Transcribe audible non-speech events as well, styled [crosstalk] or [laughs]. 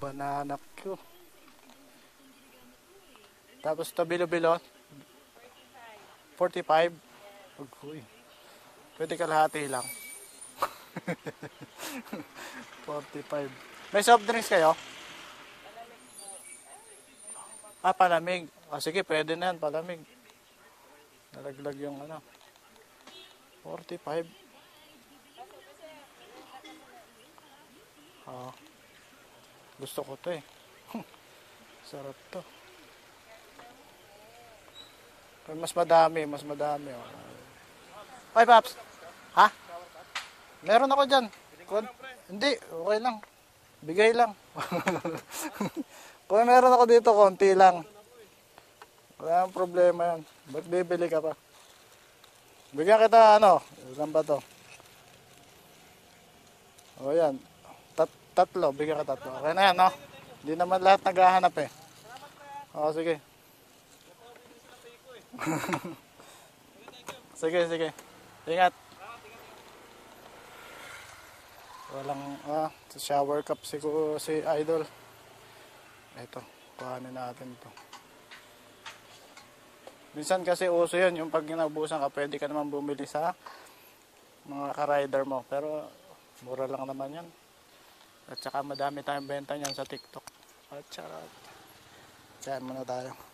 Banana Q. Tapos to bilo-bilo. 45. Uy. Pwede kalahati lang. [laughs] 45. May soft drinks kayo? Ah, palamig. Ah, sige, pwede na yan, palamig. Nalaglag yung ano. 45. Ah. Gusto ko to eh. Sarap to. Pero mas madami, mas madami. Oh. Ay, Paps. Ha? Meron ako dyan. Kun- hindi, okay lang. Bigay lang. [laughs] Kung meron ako dito, konti lang. Wala nang problema yan. Ba't bibili ka pa? Bigyan kita ano, saan ba? O yan, tatlo, bigyan ka tatlo. Okay na yan, no? Hindi naman lahat naghahanap eh. O, sige. [laughs] sige, sige. Ingat. Walang, ah, shower cup si, si Idol. Ito, kuhanin natin to. Minsan kasi uso yun, yung pag naubusan ka, pwede ka naman bumili sa mga ka-rider mo. Pero mura lang naman yan. At saka madami tayong benta niyan sa TikTok. At saka, tsayan muna tayo.